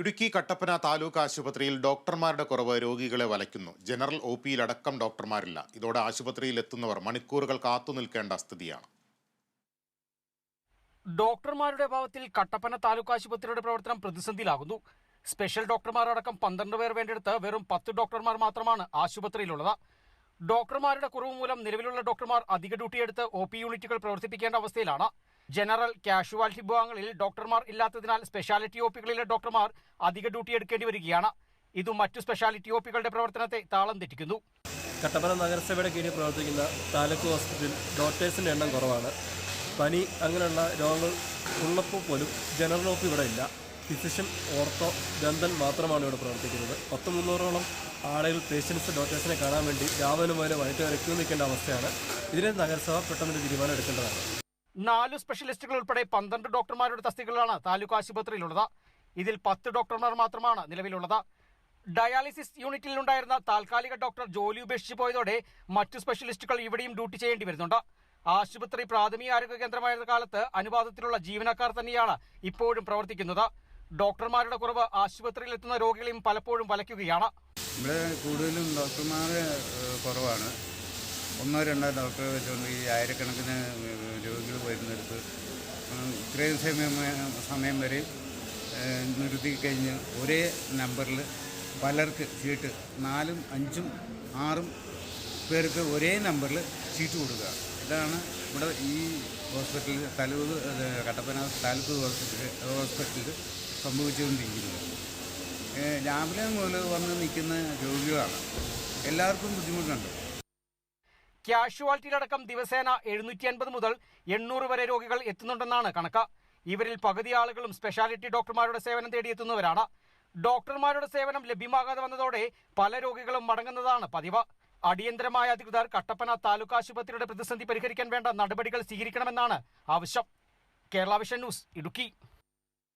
ഇടുക്കി കട്ടപ്പന താലൂക്ക് ആശുപത്രിയിൽ ഡോക്ടർമാരുടെ കുറവ് രോഗികളെ വലയ്ക്കുന്നു. General O പിയിലടക്കം ഡോക്ടർമാരില്ല. ഇതോടെ ആശുപത്രിയിൽ എത്തുന്നവർ മണിക്കൂറുകൾ കാത്തു നിൽക്കേണ്ട സ്ഥിതിയാണ്. ഡോക്ടർമാരുടെ അഭാവത്തിൽ കട്ടപ്പന താലൂക്ക് ആശുപത്രിയുടെ പ്രവർത്തനം പ്രതിസന്ധിയിലാകുന്നു. സ്പെഷ്യൽ ഡോക്ടർമാർ അടക്കം പന്ത്രണ്ട് പേർ വേണ്ടിയെടുത്ത് വെറും പത്ത് ഡോക്ടർമാർ മാത്രമാണ് ആശുപത്രിയിലുള്ളത്. ഡോക്ടർമാരുടെ കുറവ് മൂലം നിലവിലുള്ള ഡോക്ടർമാർ അധിക ഡ്യൂട്ടിയെടുത്ത് ഒ പി യൂണിറ്റുകൾ പ്രവർത്തിപ്പിക്കേണ്ട അവസ്ഥയിലാണ്. ജനറൽ കാഷ്വാലിറ്റി വിഭാഗങ്ങളിൽ ഡോക്ടർമാർ ഇല്ലാത്തതിനാൽ സ്പെഷ്യാലിറ്റി ഒപികളിലെ ഡോക്ടർമാർ അധിക ഡ്യൂട്ടി എടുക്കേണ്ടി വരികയാണ്. ഇത് മറ്റു സ്പെഷ്യാലിറ്റി ഒപികളുടെ പ്രവർത്തനത്തെ താളം തെറ്റിക്കുന്നു. കട്ടപ്പന നഗരസഭയുടെ കീഴിൽ പ്രവർത്തിക്കുന്ന താലൂക്ക് ഹോസ്പിറ്റലിൽ ഡോക്ടേഴ്സിന്റെ എണ്ണം കുറവാണ്. പനി അങ്ങനെയുള്ള രോഗങ്ങൾ ഉള്ളപ്പോൾ പോലും ജനറൽ ഒ ഇവിടെ ഇല്ല. ഫിസിഷ്യൻ ഓർത്തോ ദന്തൻ മാത്രമാണ് ഇവിടെ പ്രവർത്തിക്കുന്നത്. പത്ത് മുന്നൂറോളം ആളുകൾ പേഷ്യൻസ് ഡോക്ടേഴ്സിനെ കാണാൻ വേണ്ടി രാവിലെ മുതൽ വൈകിട്ട് വരെ ക്യൂ നിൽക്കേണ്ട അവസ്ഥയാണ്. ഇതിനെ നഗരസഭ പെട്ടെന്നൊരു തീരുമാനം എടുക്കേണ്ടതാണ്. നാലു സ്പെഷ്യലിസ്റ്റുകൾ ഉൾപ്പെടെ പന്ത്രണ്ട് ഡോക്ടർമാരുടെ തസ്തികകളാണ് താലൂക്ക് ആശുപത്രിയിലുള്ളത്. ഇതിൽ പത്ത് ഡോക്ടർമാർ മാത്രമാണ് നിലവിലുള്ളത്. ഡയാലിസിസ് യൂണിറ്റിൽ ഉണ്ടായിരുന്ന താൽക്കാലിക ഡോക്ടർ ജോലി ഉപേക്ഷിച്ചു പോയതോടെ മറ്റു സ്പെഷ്യലിസ്റ്റുകൾ ഇവിടെയും ഡ്യൂട്ടി ചെയ്യേണ്ടി വരുന്നുണ്ട്. ആശുപത്രി പ്രാഥമിക ആരോഗ്യ കേന്ദ്രമായിരുന്ന കാലത്ത് അനുപാതത്തിലുള്ള ജീവനക്കാർ തന്നെയാണ് ഇപ്പോഴും പ്രവർത്തിക്കുന്നത്. ഡോക്ടർമാരുടെ കുറവ് ആശുപത്രിയിൽ എത്തുന്ന രോഗികളെയും പലപ്പോഴും വലയ്ക്കുകയാണ്. ഇവിടെ കൂടുതലും ഡോക്ടർമാർ കുറവാണ്. ഒന്നോ രണ്ടോ ഡോക്ടറെ വെച്ചുകൊണ്ട് ഈ ആയിരക്കണക്കിന് രോഗികൾ വരുന്നിടത്ത് ഇത്രയും സമയം സമയം വരെ നിർത്തി കഴിഞ്ഞ് ഒരേ നമ്പറിൽ പലർക്ക് ചീട്ട് നാലും അഞ്ചും ആറും പേർക്ക് ഒരേ നമ്പറിൽ ചീട്ട് കൊടുക്കുക. ഇതാണ് ഇവിടെ ഈ ഹോസ്പിറ്റലിൽ തലൂത് കട്ടപ്പന താലൂക്ക് ഹോസ്പിറ്റൽ ഹോസ്പിറ്റലിൽ സംഭവിച്ചുകൊണ്ടിരിക്കുന്നത്. രാവിലെ മുതൽ വന്ന് നിൽക്കുന്ന രോഗികളാണ്. എല്ലാവർക്കും ബുദ്ധിമുട്ടുണ്ട്. കാഷ്വാലിറ്റിയിലടക്കം ദിവസേന എഴുന്നൂറ്റി അൻപത് മുതൽ എണ്ണൂറ് വരെ രോഗികൾ എത്തുന്നുണ്ടെന്നാണ് കണക്ക്. ഇവരിൽ പകുതി ആളുകളും സ്പെഷ്യാലിറ്റി ഡോക്ടർമാരുടെ സേവനം തേടിയെത്തുന്നവരാണ്. ഡോക്ടർമാരുടെ സേവനം ലഭ്യമാകാതെ വന്നതോടെ പല രോഗികളും മടങ്ങുന്നതാണ് പതിവ്. അടിയന്തരമായ അധികൃതർ കട്ടപ്പന താലൂക്ക് ആശുപത്രിയുടെ പ്രതിസന്ധി പരിഹരിക്കാൻ വേണ്ട നടപടികൾ സ്വീകരിക്കണമെന്നാണ് ആവശ്യം. Kerala vision news Idukki.